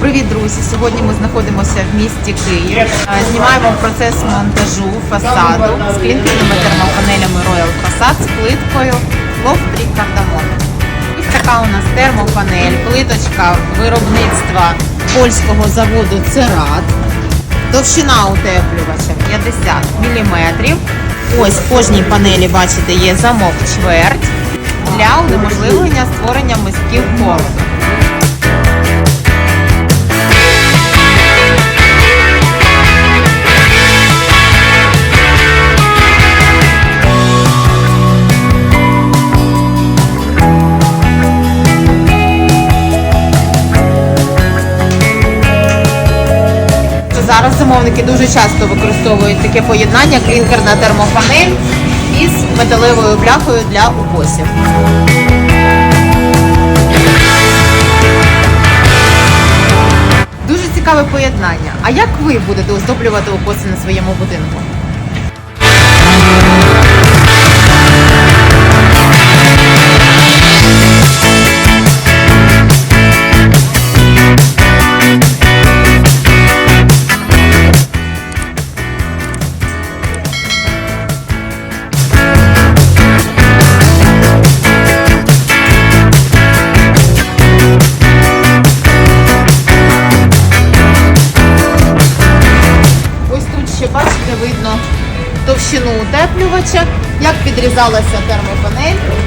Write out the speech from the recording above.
Привіт, друзі! Сьогодні ми знаходимося в місті Київ. Е, Знімаємо процес монтажу фасаду з клінкерними термопанелями Royal Facade з плиткою Loftree Cardamom. Ось така у нас термопанель, плиточка виробництва польського заводу Церат. Товщина утеплювача 50 мм. Ось в кожній панелі, бачите, є замок чверть для унеможливлення створення мисків холоду. Зараз замовники дуже часто використовують таке поєднання клінкерна термопанель із металевою бляхою для укосів. Дуже цікаве поєднання. А як ви будете оздоблювати укоси на своєму будинку? Видно товщину утеплювача, як підрізалася термопанель.